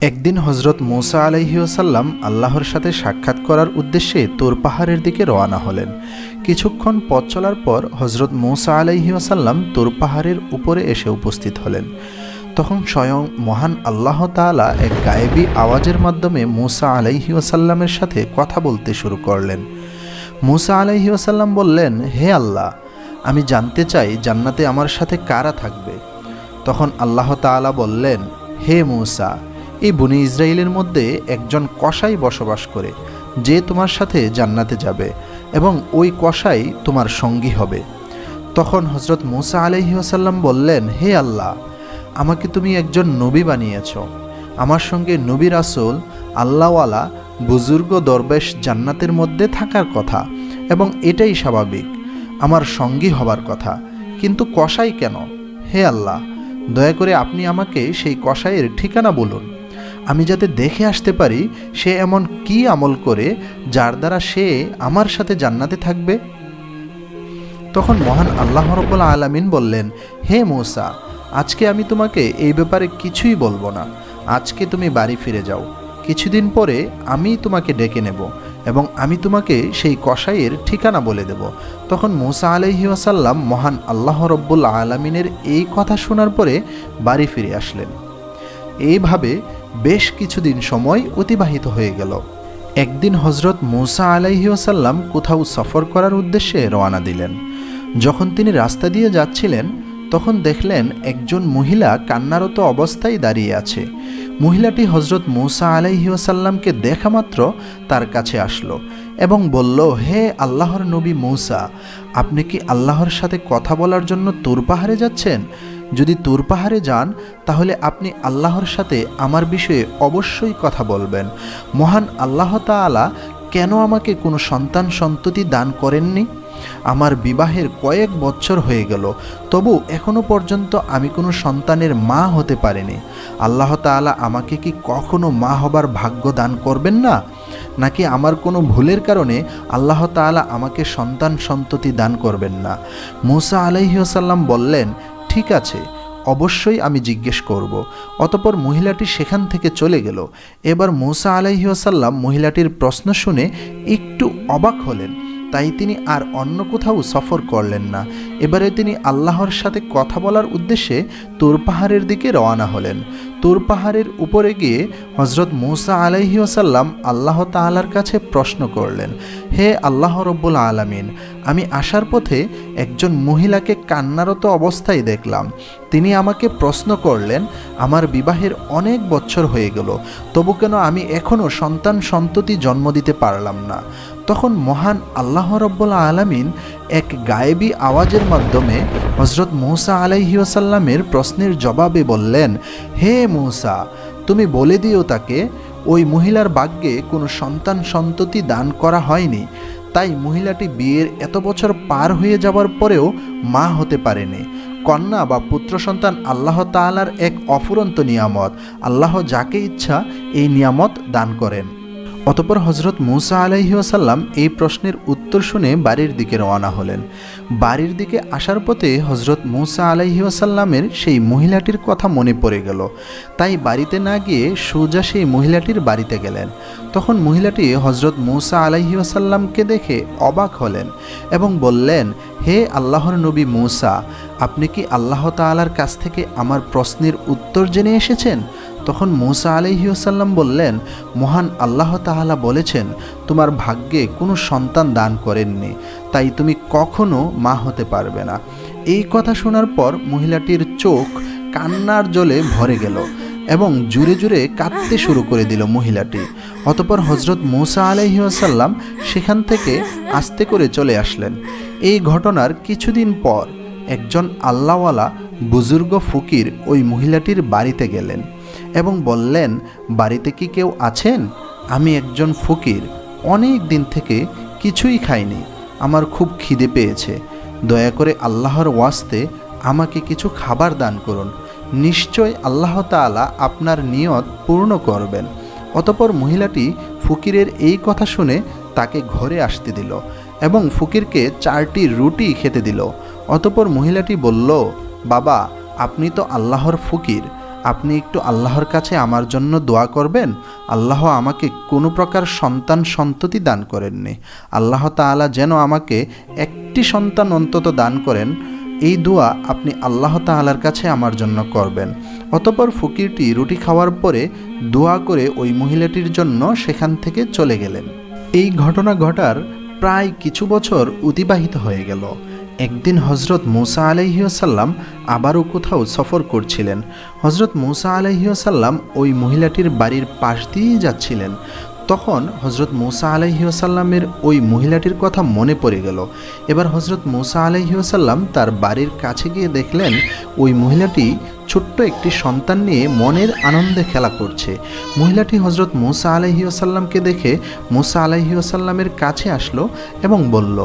একদিন হজরত মৌসা আলহিউসাল্লাম আল্লাহর সাথে সাক্ষাৎ করার উদ্দেশ্যে তোর পাহাড়ের দিকে রওনা হলেন। কিছুক্ষণ পথ চলার পর হজরত মৌসা আলহিউসাল্লাম তোর পাহাড়ের উপরে এসে উপস্থিত হলেন। তখন স্বয়ং মহান আল্লাহ তাআলা এক গায়েবী আওয়াজের মাধ্যমে মুসা আলাইহিউসাল্লামের সাথে কথা বলতে শুরু করলেন। মুসা আলাইহিউসাল্লাম বললেন, হে আল্লাহ, আমি জানতে চাই জান্নাতে আমার সাথে কারা থাকবে? তখন আল্লাহ তাআলা বললেন, হে মূসা এই বনি ইসরায়েলের মধ্যে একজন কসাই বসবাস করে, যে তোমার সাথে জান্নাতে যাবে এবং ওই কসাই তোমার সঙ্গী হবে। তখন হজরত মুসা আলহিহাসাল্লাম বললেন, হে আল্লাহ, আমাকে তুমি একজন নবী বানিয়েছ। আমার সঙ্গে নবী রাসুল, আল্লাহওয়ালা, বুজুর্গ, দরবেশ জান্নাতের মধ্যে থাকার কথা এবং এটাই স্বাভাবিক, আমার সঙ্গী হবার কথা। কিন্তু কসাই কেন? হে আল্লাহ, দয়া করে আপনি আমাকে সেই কসাইয়ের ঠিকানা বলুন। আমি যাতে দেখে আসতে পারি সে এমন কি আমল করে যার দ্বারা সে আমার সাথে জান্নাতে থাকবে? তখন মহান আল্লাহ রব্বুল আলামিন বললেন, হে মৌসা, আজকে আমি তোমাকে এই ব্যাপারে কিছুই বলব না। আজকে তুমি বাড়ি ফিরে যাও। কিছুদিন পরে আমি তোমাকে ডেকে নেব এবং আমি তোমাকে সেই কসাইয়ের ঠিকানা বলে দেব। তখন মুসা আলহি ওয়াসাল্লাম মহান আল্লাহ রব্বুল আলমিনের এই কথা শোনার পরে বাড়ি ফিরে আসলেন। এইভাবে বেশ কিছুদিন সময় অতিবাহিত হয়ে গেল। একদিন হজরত মৌসা আলাইহি ওয়াসাল্লাম কোথাও সফর করার উদ্দেশ্যে রওনা দিলেন। যখন তিনি রাস্তা দিয়ে যাচ্ছিলেন, তখন দেখলেন একজন মহিলা কান্নারত অবস্থায় দাঁড়িয়ে আছে। মহিলাটি হজরত মৌসা আলাইহি ওয়াসাল্লামকে দেখা মাত্র তার কাছে আসলো এবং বলল, হে আল্লাহর নবী মৌসা, আপনি কি আল্লাহর সাথে কথা বলার জন্য তুর পাহাড়ে যাচ্ছেন? যদি তুর পাহাড়ে যান, তাহলে আপনি আল্লাহর সাথে আমার বিষয়ে অবশ্যই কথা বলবেন। মহান আল্লাহ তাআলা কেন আমাকে কোনো সন্তান সন্ততি দান করেননি? আমার বিবাহের কয়েক বছর হয়ে গেল, তবু এখনও পর্যন্ত আমি কোনো সন্তানের মা হতে পারিনি। আল্লাহ তাআলা আমাকে কি কখনো মা হবার ভাগ্য দান করবেন না? নাকি আমার কোনো ভুলের কারণে আল্লাহ তাআলা আমাকে সন্তান সন্ততি দান করবেন না? মুসা আলাইহিসাল্লাম বললেন ঠিক আছে, অবশ্যই আমি জিজ্ঞেস করব। অতপর মহিলাটি সেখান থেকে চলে গেল। এবার মৌসা আলাইহিসাল্লাম মহিলাটির প্রশ্ন শুনে একটু অবাক হলেন। তাই তিনি আর অন্য কোথাও সফর করলেন না। এবারে তিনি আল্লাহর সাথে কথা বলার উদ্দেশ্যে তুর পাহাড়ের দিকে রওনা হলেন। তুর পাহাড়ের উপরে গিয়ে হজরত মৌসা আলাইহি ওসাল্লাম আল্লাহ তাআলার কাছে প্রশ্ন করলেন, হে আল্লাহ রব্বুল আলামিন, আমি আসার পথে একজন মহিলাকে কান্নারত অবস্থায় দেখলাম। তিনি আমাকে প্রশ্ন করলেন, আমার বিবাহের অনেক বছর হয়ে গেল, তবু কেন আমি এখনও সন্তান সন্ততি জন্ম দিতে পারলাম না? তখন মহান আল্লাহ রব্বুল আলামিন এক গায়েবী আওয়াজের মাধ্যমে হজরত মৌসা আলাইহিউসাল্লামের প্রশ্নের জবাবে বললেন, হে মৌসা, তুমি বলে দিও তাকে, ওই মহিলার ভাগ্যে কোনো সন্তান সন্ততি দান করা হয়নি। তাই মহিলাটি বিয়ের এত বছর পার হয়ে যাওয়ার পরেও মা হতে পারেনি। কন্যা বা পুত্র সন্তান আল্লাহ তালার এক অফুরন্ত নিয়ামত। আল্লাহ যাকে ইচ্ছা এই নিয়ামত দান করেন। অতপর হজরত মুসা আলাইহিউসাল্লাম এই প্রশ্নের উত্তর শুনে বাড়ির দিকে রওনা হলেন। বাড়ির দিকে আসার পথে হজরত মুসা আলাইহিউসাল্লামের সেই মহিলাটির কথা মনে পড়ে গেল। তাই বাড়িতে না গিয়ে সোজা সেই মহিলাটির বাড়িতে গেলেন। তখন মহিলাটি হজরত মুসা আলাইহিউসাল্লামকে দেখে অবাক হলেন এবং বললেন, হে আল্লাহর নবী মুসা, আপনি কি আল্লাহ তাআলার কাছ থেকে আমার প্রশ্নের উত্তর জেনে এসেছেন? তখন মুসা আলহিউসাল্লাম বললেন, মহান আল্লাহ তাহালা বলেছেন, তোমার ভাগ্যে কোনো সন্তান দান করেননি, তাই তুমি কখনো মা হতে পারবে না। এই কথা শোনার পর মহিলাটির চোখ কান্নার জলে ভরে গেল এবং জুড়ে জুড়ে কাঁদতে শুরু করে দিল মহিলাটি। অতপর হজরত মৌসা আলহিউসাল্লাম সেখান থেকে আস্তে করে চলে আসলেন। এই ঘটনার কিছুদিন পর একজন আল্লাহওয়ালা বুজুর্গ ফকির ওই মহিলাটির বাড়িতে গেলেন। এবং বললেন, বাড়িতে কি কেউ আছেন? আমি একজন ফকির। অনেক দিন থেকে কিছুই খাইনি। আমার খুব খিদে পেয়েছে। দয়া করে আল্লাহর ওয়াস্তে আমাকে কিছু খাবার দান করুন। নিশ্চয় আল্লাহ তাআলা আপনার নিয়ত পূর্ণ করবেন। অতপর মহিলাটি ফকিরের এই কথা শুনে তাকে ঘরে আসতে দিল এবং ফকিরকে চারটি রুটি খেতে দিল। অতপর মহিলাটি বলল, বাবা, আপনি তো আল্লাহর ফকির। আপনি একটু আল্লাহর কাছে আমার জন্য দোয়া করবেন? আল্লাহ আমাকে কোনো প্রকার সন্তান সন্ততি দান করেননি। আল্লাহ তাআলা যেন আমাকে একটি সন্তান অন্তত দান করেন। এই দোয়া আপনি আল্লাহ তাআলার কাছে আমার জন্য করবেন। অতপর ফকিরটি রুটি খাওয়ার পরে দোয়া করে ওই মহিলাটির জন্য সেখান থেকে চলে গেলেন। এই ঘটনা ঘটার প্রায় কিছু বছর অতিবাহিত হয়ে গেল। একদিন হজরত মুসা আলহিউসাল্লাম আবারও কোথাও সফর করছিলেন। হজরত মুসা আলহিউসাল্লাম ওই মহিলাটির বাড়ির পাশ দিয়েই যাচ্ছিলেন। তখন হজরত মুসা আলহিউসাল্লামের ওই মহিলাটির কথা মনে পড়ে গেল। এবার হজরত মুসা আলহিউসাল্লাম তার বাড়ির কাছে গিয়ে দেখলেন, ওই মহিলাটি ছোট্ট একটি সন্তান নিয়ে মনের আনন্দে খেলা করছে। মহিলাটি হজরত মুসা আলহিউসাল্লামকে দেখে মুসা আলহিউসাল্লামের কাছে আসলো এবং বলল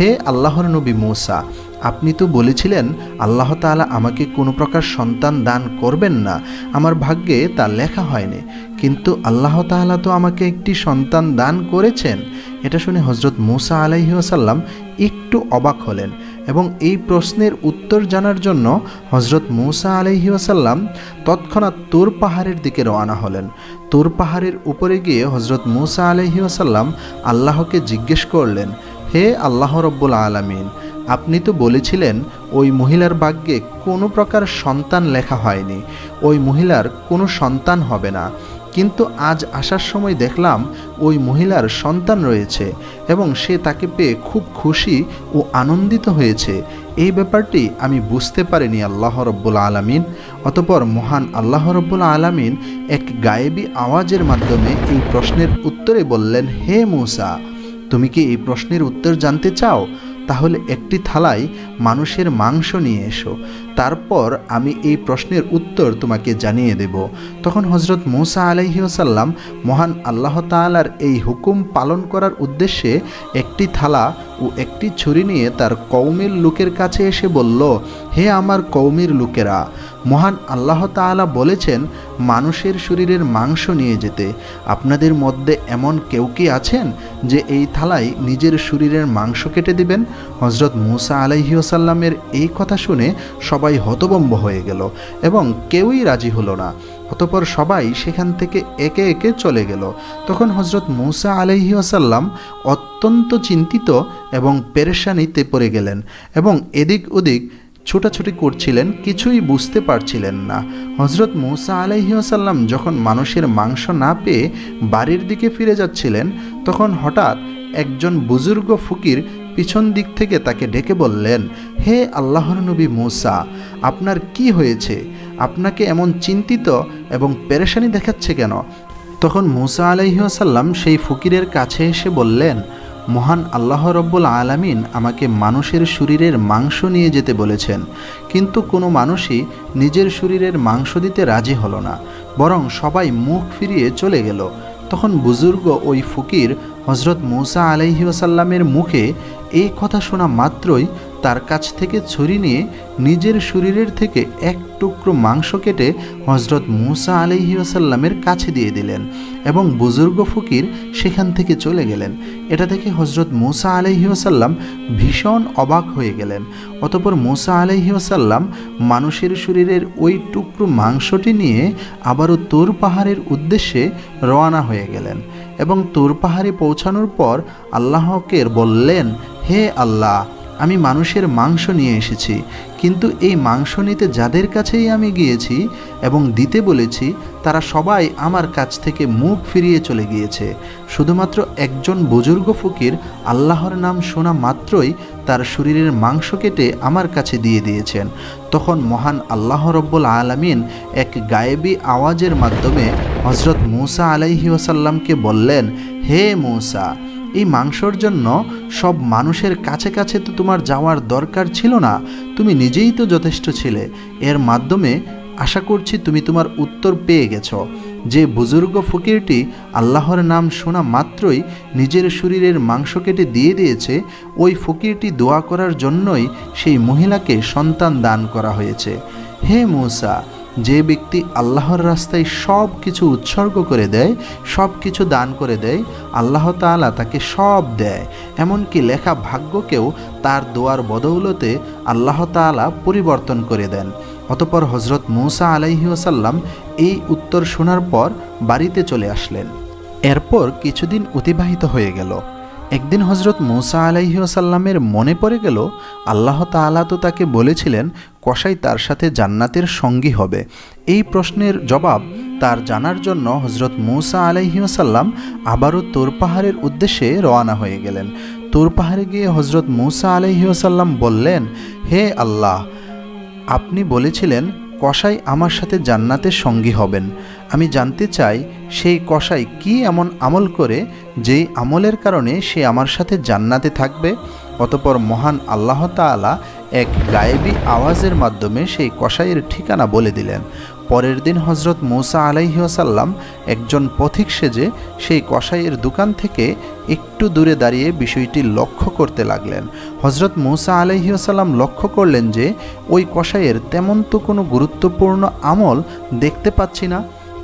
হে আল্লাহর নবী মুসা, আপনি তো বলেছিলেন, আল্লাহ তাআলা আমাকে কোনো প্রকার সন্তান দান করবেন না। আমার ভাগ্যে তা লেখা হয়নি। কিন্তু আল্লাহ তাআলা তো আমাকে একটি সন্তান দান করেছেন। এটা শুনে হজরত মুসা আলাইসাল্লাম একটু অবাক হলেন এবং এই প্রশ্নের উত্তর জানার জন্য হজরত মুসা আলহিউসাল্লাম তৎক্ষণাৎ তোর পাহাড়ের দিকে রওনা হলেন। তোর পাহাড়ের উপরে গিয়ে হজরত মুসা আলহিউসাল্লাম আল্লাহকে জিজ্ঞেস করলেন হে আল্লাহ রব্বুল আলমিন, আপনি তো বলেছিলেন, ওই মহিলার ভাগ্যে কোনো প্রকার সন্তান লেখা হয়নি, ওই মহিলার কোনো সন্তান হবে না। কিন্তু আজ আসার সময় দেখলাম, ওই মহিলার সন্তান রয়েছে এবং সে তাকে পেয়ে খুব খুশি ও আনন্দিত হয়েছে। এই ব্যাপারটি আমি বুঝতে পারিনি, আল্লাহ রব্বুল আলমিন। অতপর মহান আল্লাহ রব্বুল আলমিন এক গায়েবী আওয়াজের মাধ্যমে এই প্রশ্নের উত্তরে বললেন, হে মূসা তুমি কি এই প্রশ্নের উত্তর জানতে চাও? তাহলে একটি থালায় মানুষের মাংস নিয়ে এসো। তারপর আমি এই প্রশ্নের উত্তর তোমাকে জানিয়ে দেব। তখন হজরত মুসা আলহিউসাল্লাম মহান আল্লাহ তালার এই হুকুম পালন করার উদ্দেশ্যে একটি থালা ও একটি ছুরি নিয়ে তার কৌমের লোকের কাছে এসে বলল, হে আমার কৌমের লোকেরা, মহান আল্লাহ তাআলা বলেছেন মানুষের শরীরের মাংস নিয়ে যেতে। আপনাদের মধ্যে এমন কেউ কি আছেন যে এই থালায় নিজের শরীরের মাংস কেটে দিবেন? হজরত মুসা আলাইহিউসাল্লামের এই কথা শুনে সবাই হতবম্ব হয়ে গেল এবং কেউই রাজি হলো না। অতপর সবাই সেখান থেকে একে একে চলে গেল। তখন হজরত মুসা আলহিউসাল্লাম অত্যন্ত চিন্তিত এবং পেরেশানিতে পড়ে গেলেন এবং এদিক ওদিক ছোটাছুটি করছিলেন, কিছুই বুঝতে পারছিলেন না। হজরত মৌসা আলহিউসাল্লাম যখন মানুষের মাংস না পেয়ে বাড়ির দিকে ফিরে যাচ্ছিলেন, তখন হঠাৎ একজন বুজুর্গ ফকির পিছন দিক থেকে তাকে ডেকে বললেন, হে আল্লাহর নবী মৌসা, আপনার কি হয়েছে? আপনাকে এমন চিন্তিত এবং পেরেশানি দেখাচ্ছে কেন? তখন মুসা আলহিহাসাল্লাম সেই ফকিরের কাছে এসে বললেন, মহান আল্লাহ রব্বুল আলামিন আমাকে মানুষের শরীরের মাংস নিয়ে যেতে বলেছেন, কিন্তু কোনো মানুষই নিজের শরীরের মাংস দিতে রাজি হলো না, বরং সবাই মুখ ফিরিয়ে চলে গেল। তখন বুজুর্গ ওই ফকির হজরত মৌসা আলহি ওসাল্লামের মুখে এই কথা শোনা মাত্রই তার কাছ থেকে ছুরি নিয়ে নিজের শরীরের থেকে এক টুকরো মাংস কেটে হজরত মুসা আলহি ওসাল্লামের কাছে দিয়ে দিলেন এবং বুজুর্গ ফকির সেখান থেকে চলে গেলেন। এটা দেখে হজরত মুসা আলহি ওসাল্লাম ভীষণ অবাক হয়ে গেলেন। অতপর মুসা আলহি ওসাল্লাম মানুষের শরীরের ওই টুকরো মাংসটি নিয়ে আবারও তোর পাহাড়ের উদ্দেশ্যে রওনা হয়ে গেলেন এবং তোর পাহাড়ে পৌঁছানোর পর আল্লাহকে বললেন, হে আল্লাহ আমি মানুষের মাংস নিয়ে এসেছি, কিন্তু এই মাংস নিতে যাদের কাছেই আমি গিয়েছি এবং দিতে বলেছি, তারা সবাই আমার কাছ থেকে মুখ ফিরিয়ে চলে গিয়েছে। শুধুমাত্র একজন বুজুর্গ ফকির আল্লাহর নাম শোনা মাত্রই তার শরীরের মাংস কেটে আমার কাছে দিয়ে দিয়েছেন। তখন মহান আল্লাহ রব্বুল আলমিন এক গায়েবী আওয়াজের মাধ্যমে হজরত মৌসা আলাইহি ওসাল্লামকে বললেন, হে মৌসা এই মাংসর জন্য সব মানুষের কাছে কাছে তো তোমার যাওয়ার দরকার ছিল না, তুমি নিজেই তো যথেষ্ট ছিলে। এর মাধ্যমে আশা করছি তুমি তোমার উত্তর পেয়ে গেছো। যে বুজুর্গ ফকিরটি আল্লাহর নাম শোনা মাত্রই নিজের শরীরের মাংস কেটে দিয়ে দিয়েছে, ওই ফকিরটি দোয়া করার জন্যই সেই মহিলাকে সন্তান দান করা হয়েছে। হে মৌসা যে ব্যক্তি আল্লাহর রাস্তায় সব কিছু উৎসর্গ করে দেয়, সব কিছু দান করে দেয়, আল্লাহ তালা তাকে সব দেয়। এমনকি লেখা ভাগ্যকেও তার দোয়ার বদৌলতে আল্লাহ তালা পরিবর্তন করে দেন। অতপর হজরত মৌসা আলাইহি ওসাল্লাম এই উত্তর শোনার পর বাড়িতে চলে আসলেন। এরপর কিছুদিন অতিবাহিত হয়ে গেল। একদিন হজরত মৌসা আলাইহি ওসাল্লামের মনে পড়ে গেল, আল্লাহ তাআলা তো তাকে বলেছিলেন, কসাই তার সাথে জান্নাতের সঙ্গী হবে। এই প্রশ্নের জবাব তার জানার জন্য হজরত মৌসা আলাইহি ওসাল্লাম আবারও তোর পাহাড়ের উদ্দেশ্যে রওনা হয়ে গেলেন। তোর পাহাড়ে গিয়ে হজরত মৌসা আলাইহি ওসাল্লাম বললেন, হে আল্লাহ, আপনি বলেছিলেন কসাই আমার সাথে জান্নাতের সঙ্গী হবেন। আমি জানতে চাই, সেই কসাই কি এমন আমল করে যেই আমলের কারণে সে আমার সাথে জান্নাতে থাকবে? অতপর মহান আল্লাহ তাআলা এক গায়েবী আওয়াজের মাধ্যমে সেই কসাইয়ের ঠিকানা বলে দিলেন। পরের দিন হজরত মৌসা আলাইহিয়াসাল্লাম একজন পথিক সেজে সেই কসাইয়ের দোকান থেকে একটু দূরে দাঁড়িয়ে বিষয়টি লক্ষ্য করতে লাগলেন। হজরত মৌসা আলাইহিয়াসাল্লাম লক্ষ্য করলেন যে ওই কসাইয়ের তেমন তো কোনো গুরুত্বপূর্ণ আমল দেখতে পাচ্ছি না।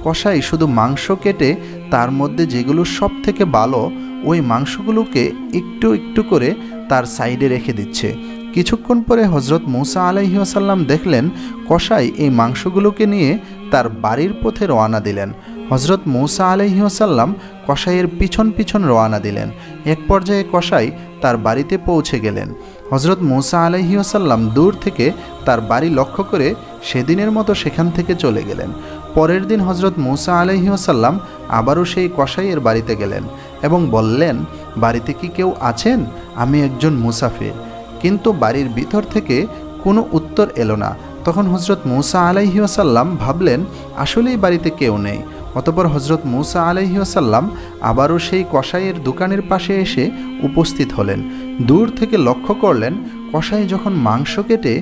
কসাই শুধু মাংস কেটে তার মধ্যে যেগুলো সব থেকে ভালো, ওই মাংসগুলোকে একটু একটু করে তার সাইডে রেখে দিচ্ছে। কিছুক্ষণ পরে হজরত মৌসা আলাইহাসাল্লাম দেখলেন কসাই এই মাংসগুলোকে নিয়ে তার বাড়ির পথে রওয়ানা দিলেন। হজরত মৌসা আলাইহাসাল্লাম কসাইয়ের পিছন পিছন রওয়ানা দিলেন। এক পর্যায়ে কসাই তার বাড়িতে পৌঁছে গেলেন। হজরত মৌসা আলাইহাসাল্লাম দূর থেকে তার বাড়ি লক্ষ্য করে সেদিনের মতো সেখান থেকে চলে গেলেন। পরের দিন হজরত মৌসা আলাইহাসাল্লাম আবারও সেই কসাইয়ের বাড়িতে গেলেন এবং বললেন, বাড়িতে কি কেউ আছেন? আমি একজন মুসাফির। কিন্তু বাড়ির ভিতর থেকে কোনো উত্তর এলো না। তখন হজরত মৌসা আলাইহিয়াসাল্লাম ভাবলেন, আসলেই বাড়িতে কেউ নেই। অতপর হজরত মৌসা আলাইহিয়াসাল্লাম আবারও সেই কসাইয়ের দোকানের পাশে এসে উপস্থিত হলেন। দূর থেকে লক্ষ্য করলেন, কসাই যখন মাংস কেটে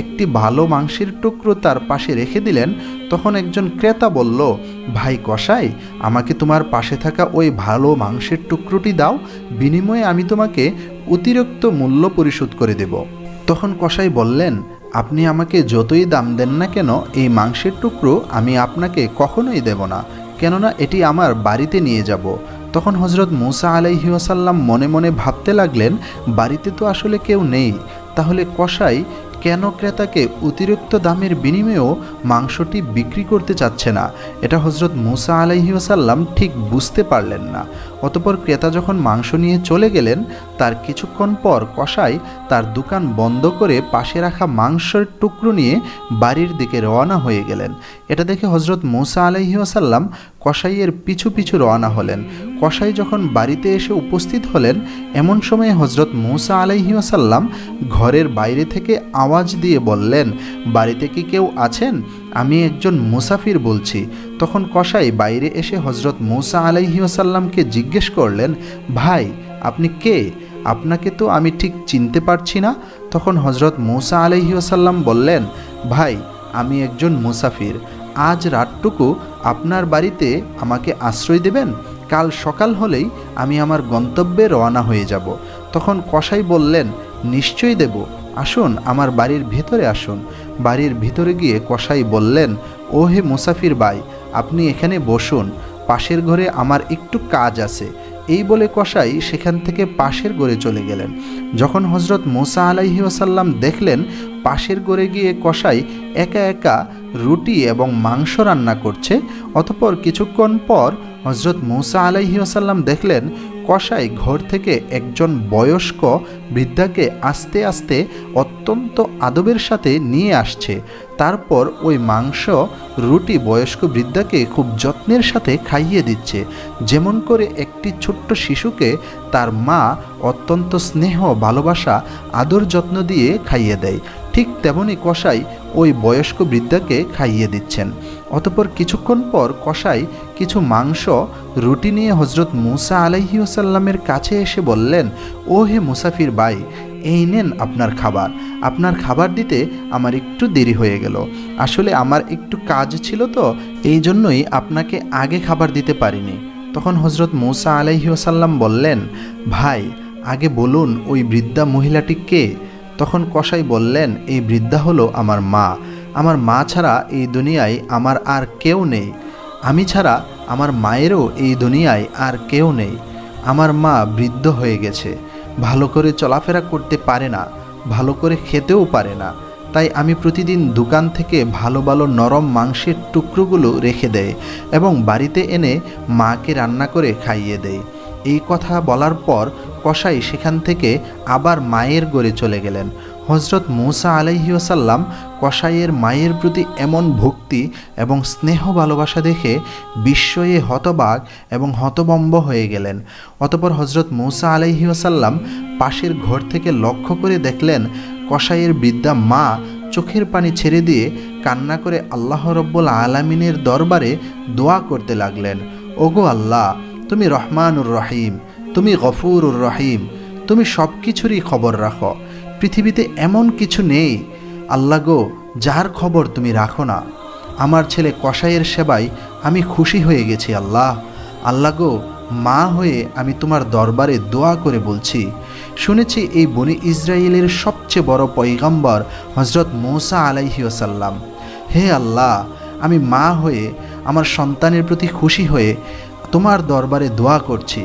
একটি ভালো মাংসের টুকরো তার পাশে রেখে দিলেন, তখন একজন ক্রেতা বলল, ভাই কসাই, আমাকে তোমার পাশে থাকা ওই ভালো মাংসের টুকরোটি দাও, বিনিময়ে আমি তোমাকে অতিরিক্ত মূল্য পরিশোধ করে দেব। তখন কসাই বললেন, আপনি আমাকে যতই দাম দেন না কেন, এই মাংসের টুকরো আমি আপনাকে কখনোই দেব না। কেননা এটি আমার বাড়িতে নিয়ে যাব। তখন হজরত মুসা আলাইহিয়াসাল্লাম মনে মনে ভাবতে লাগলেন, বাড়িতে তো আসলে কেউ নেই। তাহলে কসাই কেন ক্রেতাকে অতিরিক্ত দামের বিনিময়েও মাংসটি বিক্রি করতে চাচ্ছে না? এটা হজরত মুসা আলাইহিসাল্লাম ঠিক বুঝতে পারলেন না। অতপর ক্রেতা যখন মাংস নিয়ে চলে গেলেন, তার কিছুক্ষণ পর কসাই তার দোকান বন্ধ করে পাশে রাখা মাংসের টুকরো নিয়ে বাড়ির দিকে রওনা হয়ে গেলেন। এটা দেখে হজরত মুসা আলাইহিসাল্লাম কসাইয়ের পিছু পিছু রওনা হলেন। কসাই যখন বাড়িতে এসে উপস্থিত হলেন, এমন সময় হজরত মুসা আলাইহিসাল্লাম ঘরের বাইরে থেকে আওয়াজ দিয়ে বললেন, বাড়িতে কি কেউ আছেন? আমি একজন মুসাফির বলছি। তখন কসাই বাইরে এসে হজরত মুসা আলাইহিসাল্লামকে জিজ্ঞেস করলেন, ভাই, আপনি কে? আপনাকে তো আমি ঠিক চিনতে পারছি না। তখন হজরত মুসা আলাইহিসাল্লাম বললেন, ভাই, আমি একজন মুসাফির। আজ রাতটুকু আপনার বাড়িতে আমাকে আশ্রয় দেবেন? কাল সকাল হলেই আমি আমার গন্তব্যে রওনা হয়ে যাব। তখন কসাই বললেন, নিশ্চয়ই দেব। আসুন, আমার বাড়ির ভিতরে আসুন। বাড়ির ভিতরে গিয়ে কসাই বললেন, ও হে মুসাফির ভাই, আপনি এখানে বসুন। পাশের ঘরে আমার একটু কাজ আছে। এই বলে কসাই সেখান থেকে পাশের ঘরে চলে গেলেন। যখন হজরত মোসা আলাইহি ওসাল্লাম দেখলেন, পাশের ঘরে গিয়ে কসাই একা একা রুটি এবং মাংস রান্না করছে, অতপর কিছুক্ষণ পর হজরত মৌসা আলাইহি ওসাল্লাম দেখলেন কসাই ঘর থেকে একজন বয়স্ক বৃদ্ধাকে আস্তে আস্তে অত্যন্ত আদবের সাথে নিয়ে আসছে। তারপর ওই মাংস, রুটি বয়স্ক বৃদ্ধাকে খুব যত্নের সাথে খাইয়ে দিচ্ছে। যেমন করে একটি ছোট্ট শিশুকে তার মা অত্যন্ত স্নেহ, ভালোবাসা, আদর যত্ন দিয়ে খাইয়ে দেয়। ঠিক তেমনই কসাই ওই বয়স্ক বৃদ্ধাকে খাইয়ে দিচ্ছেন। অতপর কিছুক্ষণ পর কসাই কিছু মাংস, রুটি নিয়ে হজরত মুসা আলাইহি ওসাল্লামের কাছে এসে বললেন, ও হে মুসাফির বাই এই নেন আপনার খাবার। আপনার খাবার দিতে আমার একটু দেরি হয়ে গেল। আসলে আমার একটু কাজ ছিল তো, এই জন্যই আপনাকে আগে খাবার দিতে পারিনি। তখন হজরত মৌসা আলাইহি ওসাল্লাম বললেন, ভাই, আগে বলুন ওই বৃদ্ধা মহিলাটি কে? তখন কসাই বললেন, এই বৃদ্ধা হলো আমার মা। আমার মা ছাড়া এই দুনিয়ায় আমার আর কেউ নেই। আমি ছাড়া আমার মায়েরও এই দুনিয়ায় আর কেউ নেই। আমার মা বৃদ্ধ হয়ে গেছে। ভালো করে চলাফেরা করতে পারে না। ভালো করে খেতেও পারে না। তাই আমি প্রতিদিন দোকান থেকে ভালো ভালো নরম মাংসের টুকরোগুলো রেখে দেয় এবং বাড়িতে এনে মাকে রান্না করে খাইয়ে দেয় এই কথা বলার পর কসাই সেখান থেকে আবার মায়ের গড়ে চলে গেলেন। হজরত মৌসা আলাইহিওসাল্লাম কসাইয়ের মায়ের প্রতি এমন ভক্তি এবং স্নেহ ভালোবাসা দেখে বিস্ময়ে হতবাক এবং হতবম্ব হয়ে গেলেন। অতপর হজরত মৌসা আলাইহিওসাল্লাম পাশের ঘর থেকে লক্ষ্য করে দেখলেন কসাইয়ের বৃদ্ধা মা চোখের পানি ছেড়ে দিয়ে কান্না করে আল্লাহ রব্বুল আলমিনের দরবারে দোয়া করতে লাগলেন। ওগো আল্লাহ তুমি রহমানুর রহিম, তুমি গফুরুর রহিম, তুমি সব কিছুরই খবর রাখো। পৃথিবীতে এমন কিছু নেই। আল্লাহ গো যার খবর তুমি রাখো না। আমার ছেলে কসাইয়ের সেবায় আমি খুশি হয়ে গেছি আল্লাহ। আল্লাহ গো, মা হয়ে আমি তোমার দরবারে দোয়া করে বলছি। শুনেছি এই বনি ইসরায়েলের সবচেয়ে বড় পৈগম্বর হজরত মৌসা আলাইহিওসাল্লাম হে আল্লাহ, আমি মা হয়ে আমার সন্তানের প্রতি খুশি হয়ে তোমার দরবারে দোয়া করছি।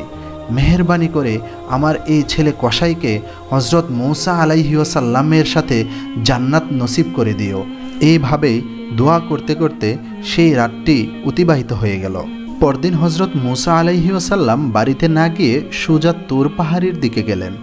মেহরবানি করে আমার এই ছেলে কসাইকে হজরত মৌসা আলাইহিওসাল্লামের সাথে জান্নাত নসিব করে দিও। এইভাবেই দোয়া করতে করতে সেই রাতটি অতিবাহিত হয়ে গেল। পরদিন হজরত মুসা আলাইহিওসাল্লাম বাড়িতে না গিয়ে সোজা তোর পাহাড়ের দিকে গেলেন।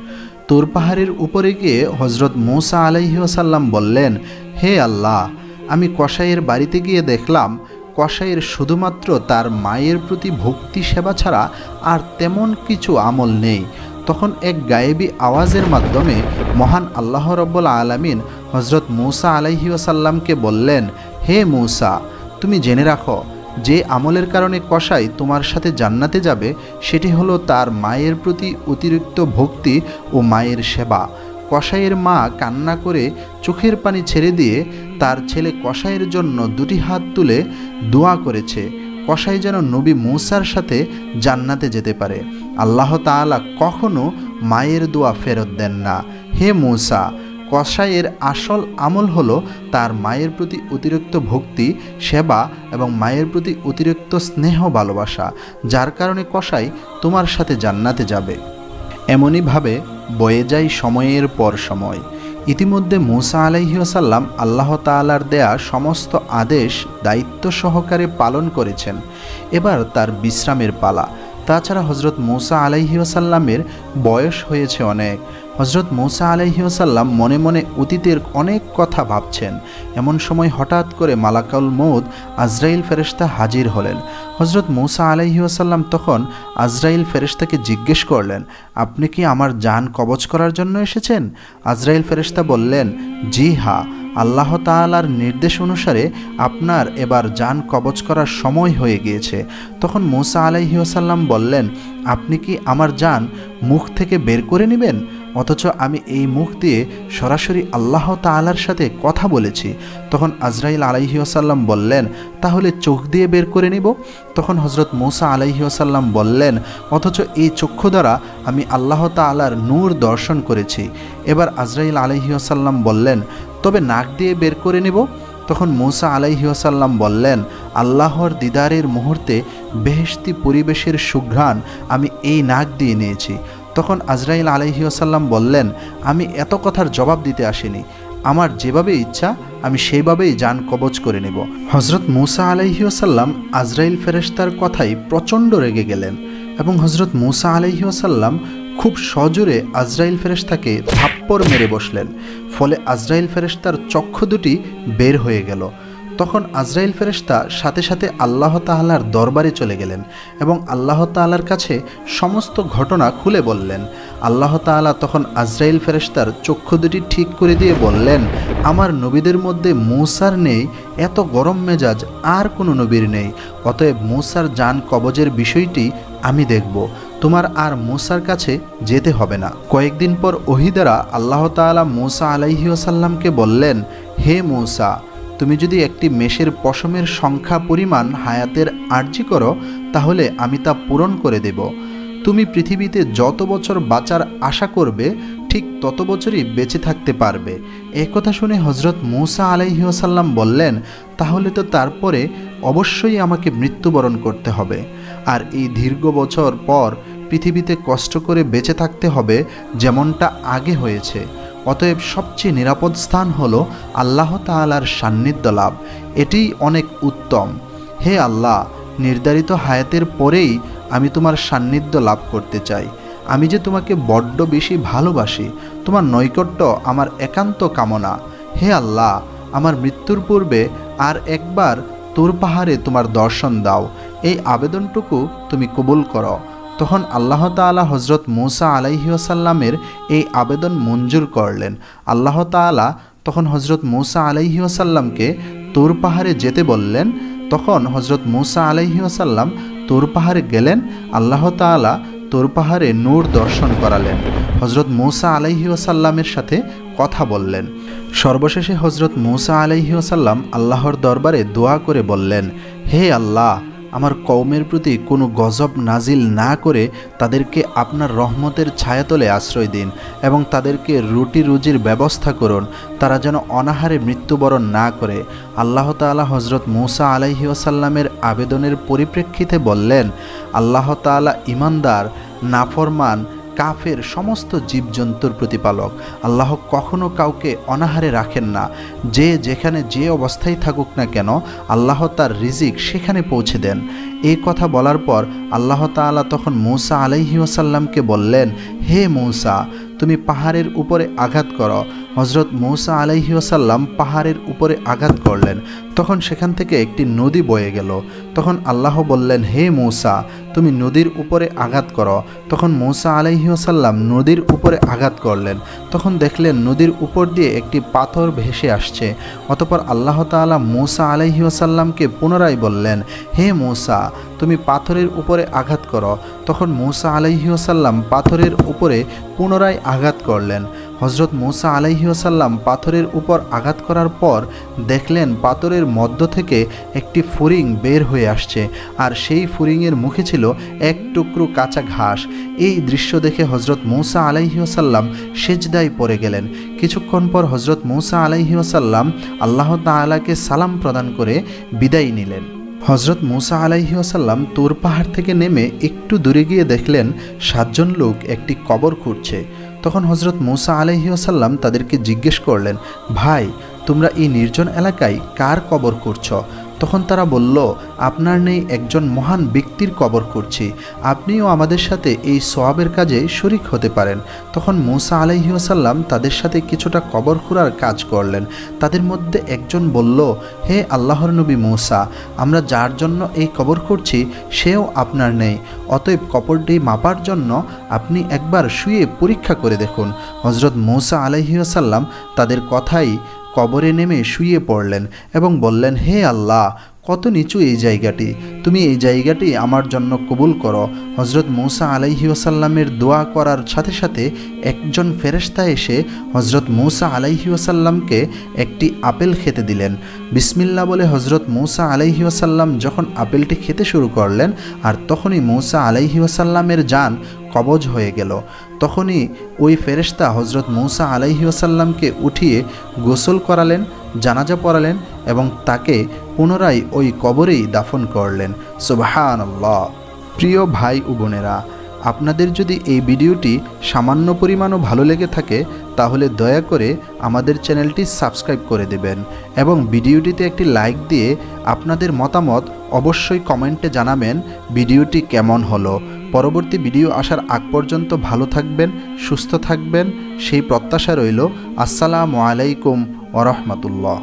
তোর পাহাড়ের উপরে গিয়ে হজরত মুসা আলাইহিওসাল্লাম বললেন, হে আল্লাহ, আমি কসাইয়ের বাড়িতে গিয়ে দেখলাম কসাইয়ের শুধুমাত্র তার মায়ের প্রতি ভক্তি সেবা ছাড়া আর তেমন কিছু আমল নেই। তখন এক গায়েবী আওয়াজের মাধ্যমে মহান আল্লাহ রব্বুল আলমিন হজরত মৌসা আলাইহিওসাল্লামকে বললেন, হে মৌসা, তুমি জেনে রাখো, যে আমলের কারণে কসাই তোমার সাথে জান্নাতে যাবে, সেটি হলো তার মায়ের প্রতি অতিরিক্ত ভক্তি ও মায়ের সেবা। কসাইয়ের মা কান্না করে চোখের পানি ছেড়ে দিয়ে তার ছেলে কসাইয়ের জন্য দুটি হাত তুলে দোয়া করেছে। কসাই যেন নবী মৌসার সাথে জান্নাতে যেতে পারে। আল্লাহ তাআলা কখনো মায়ের দোয়া ফেরত দেন না। হে মৌসা, কসাইয়ের আসল আমল হলো তার মায়ের প্রতি অতিরিক্ত ভক্তি, সেবা এবং মায়ের প্রতি অতিরিক্ত স্নেহ, ভালোবাসা, যার কারণে কসাই তোমার সাথে জান্নাতে যাবে। এমনইভাবে বয়ে যায় সময়ের পর সময়। ইতিমধ্যে মুসা আলাইহিসাল্লাম আল্লাহ তালার দেয়া সমস্ত আদেশ দায়িত্ব সহকারে পালন করেছেন। এবার তার বিশ্রামের পালা। তাছাড়া হজরত মৌসা আলাইহিসাল্লামের বয়স হয়েছে অনেক। হজরত মৌসা আলাইহিসাল্লাম মনে মনে অতীতের অনেক কথা ভাবছেন। এমন সময় হঠাৎ করে মালাকাউল মৌদ আজরাইল ফেরেশতা হাজির হলেন। হজরত মৌসা আলাইহিসাল্লাম তখন আজরাইল ফেরেশতাকে জিজ্ঞেস করলেন, আপনি কি আমার যান কবচ করার জন্য এসেছেন? আজরাইল ফেরেশতা বললেন, জি হা, আল্লাহ তাআলার নির্দেশ অনুসারে আপনার এবার যান কবচ করার সময় হয়ে গিয়েছে। তখন মৌসা আলাইহিসাল্লাম বললেন, আপনি কি আমার যান মুখ থেকে বের করে নেবেন? অথচ আমি এই মুখ দিয়ে সরাসরি আল্লাহ তাআলার সাথে কথা বলেছি। তখন আজরাইল আলাইহিউসাল্লাম বললেন, তাহলে চোখ দিয়ে বের করে নিব? তখন হজরত মৌসা আলাইহিউসাল্লাম বললেন, অথচ এই চক্ষু দ্বারা আমি আল্লাহ তাআলার নূর দর্শন করেছি। এবার আজরাইল আলাইহিউসাল্লাম বললেন, তবে নাক দিয়ে বের করে নেব? তখন মৌসা আলাইহিউসাল্লাম বললেন, আল্লাহর দিদারের মুহূর্তে বেহেশতি পরিবেশের সুঘ্রাণ আমি এই নাক দিয়ে নিয়েছি। তখন আজরাইল আলহিউসাল্লাম বললেন, আমি এত কথার জবাব দিতে আসিনি। আমার যেভাবে ইচ্ছা, আমি সেইভাবেই যান কবচ করে নেব। হজরত মুসা আলহিউসাল্লাম আজরাইল ফেরেস্তার কথাই প্রচণ্ড রেগে গেলেন এবং হজরত মুসা আলহিউসাল্লাম খুব সজোরে আজরাইল ফেরেস্তাকে থাপ্পড় মেরে বসলেন। ফলে আজরাইল ফেরেস্তার চক্ষু দুটি বের হয়ে গেল। তখন আজরাইল ফেরেশতা সাথে সাথে আল্লাহ তাআলার দরবারে চলে গেলেন এবং আল্লাহ তাআলার কাছে সমস্ত ঘটনা খুলে বললেন। আল্লাহ তাআলা তখন আজরাইল ফেরেশতার চক্ষু দুটি ঠিক করে দিয়ে বললেন, আমার নবীদের মধ্যে মৌসার নেই, এত গরম মেজাজ, আর কোনো নবীর নেই। অতএব মৌসার যান কবজের বিষয়টি আমি দেখব। তোমার আর মৌসার কাছে যেতে হবে না। কয়েকদিন পর ওহিদারা আল্লাহ তাআলা মৌসা আলাইহিওসাল্লামকে বললেন, হে মৌসা তুমি যদি একটি মেষের পশমের সংখ্যা পরিমাণ হায়াতের আর্জি করো, তাহলে আমি তা পূরণ করে দেব। তুমি পৃথিবীতে যত বছর বাঁচার আশা করবে, ঠিক তত বছরই বেঁচে থাকতে পারবে। এ কথা শুনে হজরত মৌসা আলাইহিসাল্লাম বললেন, তাহলে তো তারপরে অবশ্যই আমাকে মৃত্যুবরণ করতে হবে। আর এই দীর্ঘ বছর পর পৃথিবীতে কষ্ট করে বেঁচে থাকতে হবে, যেমনটা আগে হয়েছে। অতএব সবচেয়ে নিরাপদ স্থান হল আল্লাহ তাআলার সান্নিধ্য লাভ। এটি অনেক উত্তম। হে আল্লাহ, নির্ধারিত হায়াতের পরেই আমি তোমার সান্নিধ্য লাভ করতে চাই। আমি যে তোমাকে বড্ড বেশি ভালোবাসি, তোমার নৈকট্য আমার একান্ত কামনা। হে আল্লাহ, আমার মৃত্যুর পূর্বে আর একবার তোর পাহাড়ে তোমার দর্শন দাও। এই আবেদনটুকু তুমি কবুল করো। তখন আল্লাহ তাআলা হজরত মৌসা আলাইহিসাল্লামের এই আবেদন মঞ্জুর করলেন। আল্লাহ তাআলা তখন হজরত মৌসা আলাইহিসাল্লামকে তোর পাহাড়ে যেতে বললেন। তখন হজরত মৌসা আলাইহিসাল্লাম তোর পাহাড়ে গেলেন। আল্লাহ তাআলা তোর পাহাড়ে নূর দর্শন করালেন। হজরত মৌসা আলাইহি ওয়াসাল্লামের সাথে কথা বললেন। সর্বশেষে হজরত মৌসা আলাইহি ওয়াসাল্লাম আল্লাহর দরবারে দোয়া করে বললেন, হে আল্লাহ আমার কৌমের প্রতি কোনো গজব নাজিল না করে তাদেরকে আপনার রহমতের ছায়াতলে আশ্রয় দিন এবং তাদেরকে রুটি রুজির ব্যবস্থা করুন। তারা যেন অনাহারে মৃত্যুবরণ না করে। আল্লাহ তালা হজরত মৌসা আলাইহি ওসাল্লামের আবেদনের পরিপ্রেক্ষিতে বললেন, আল্লাহ তালা ইমানদার, নাফরমান কাফের সমস্ত জীবজন্তুর প্রতিপালক। আল্লাহ কখনো কাউকে অনাহারে রাখেন না। যে যেখানে যে অবস্থায় থাকুক না কেন, আল্লাহ তার রিজিক সেখানে পৌঁছে দেন। এই কথা বলার পর আল্লাহ তালা তখন মৌসা আলাইহিউসাল্লামকে বললেন, হে মৌসা, তুমি পাহাড়ের উপরে আঘাত করো। হজরত মৌসা আলাইহি ওয়াসাল্লাম পাহাড়ের উপরে আঘাত করলেন। তখন সেখান থেকে একটি নদী বয়ে গেল। তখন আল্লাহ বললেন, হে মৌসা, তুমি নদীর উপরে আঘাত করো। তখন মৌসা আলাইহি ওয়াসাল্লাম নদীর উপরে আঘাত করলেন। তখন দেখলেন নদীর উপর দিয়ে একটি পাথর ভেসে আসছে। অতপর আল্লাহ তাআলা মৌসা আলাইহি ওয়াসাল্লামকে পুনরায় বললেন, হে মৌসা, তুমি পাথরের উপরে আঘাত করো। তখন মৌসা আলাইহি ওয়াসাল্লাম পাথরের উপরে পুনরায় আঘাত করলেন। হজরত মৌসা আলাইহি ওয়াসাল্লাম পাথরের উপর আঘাত করার পর দেখলেন পাথরের মধ্য থেকে একটি ফুরিং বের হয়ে আসছে, আর সেই ফুরিংয়ের মুখে ছিল এক টুকরো কাঁচা ঘাস। এই দৃশ্য দেখে হজরত মৌসা আলাইহি ওয়াসাল্লাম সেজদায় পড়ে গেলেন। কিছুক্ষণ পর হজরত মৌসা আলাইহি ওয়াসাল্লাম আল্লাহ তাআলাকে সালাম প্রদান করে বিদায় নিলেন। হজরত মুসা আলাইহি আসাল্লাম তোর পাহাড় থেকে নেমে একটু দূরে গিয়ে দেখলেন সাতজন লোক একটি কবর খুঁড়ছে। তখন হজরত মৌসা আলহিউসাল্লাম তাদেরকে জিজ্ঞেস করলেন, ভাই, তোমরা এই নির্জন এলাকায় কার কবর করছ? তখন তারা বলল, আপনার নেই একজন মহান ব্যক্তির কবর করছি। আপনিও আমাদের সাথে এই সোয়াবের কাজে শরিক হতে পারেন। তখন মৌসা আলাইহি আসাল্লাম তাদের সাথে কিছুটা কবর খুঁড়ার কাজ করলেন। তাদের মধ্যে একজন বলল, হে আল্লাহর নবী মৌসা, আমরা যার জন্য এই কবর করছি, সেও আপনার নেই। অতএব কবরটি মাপার জন্য আপনি একবার শুয়ে পরীক্ষা করে দেখুন। হজরত মৌসা আলাইহি আসাল্লাম তাদের কথাই কবরে নেমে শুয়ে পড়লেন এবং বললেন, হে আল্লাহ, কত নিচু এই জায়গাটি। তুমি এই জায়গাটি আমার জন্য কবুল করো। হজরত মৌসা আলাইহি ওসাল্লামের দোয়া করার সাথে সাথে একজন ফেরেস্তা এসে হজরত মৌসা আলাইহি ওসাল্লামকে একটি আপেল খেতে দিলেন। বিসমিল্লা বলে হজরত মৌসা আলাইহি ওসাল্লাম যখন আপেলটি খেতে শুরু করলেন আর তখনই মৌসা আলাইহি ওসাল্লামের যান কবজ হয়ে গেল। তখনই ওই ফেরেশতা হজরত মৌসা আলাইহি ওসাল্লামকে উঠিয়ে গোসল করালেন, জানাজা পড়ালেন এবং তাকে পুনরায় ওই কবরেই দাফন করলেন। সুবাহান প্রিয় ভাই ও বোনেরা, আপনাদের যদি এই ভিডিওটি সামান্য পরিমাণও ভালো লেগে থাকে, তাহলে দয়া করে আমাদের চ্যানেলটি সাবস্ক্রাইব করে দেবেন এবং ভিডিওটিতে একটি লাইক দিয়ে আপনাদের মতামত অবশ্যই কমেন্টে জানাবেন ভিডিওটি কেমন হলো। পরবর্তী ভিডিও আসার আগ পর্যন্ত ভালো থাকবেন, সুস্থ থাকবেন, সেই প্রত্যাশা রইল। আসসালামু আলাইকুম ওরহমতুল্লাহ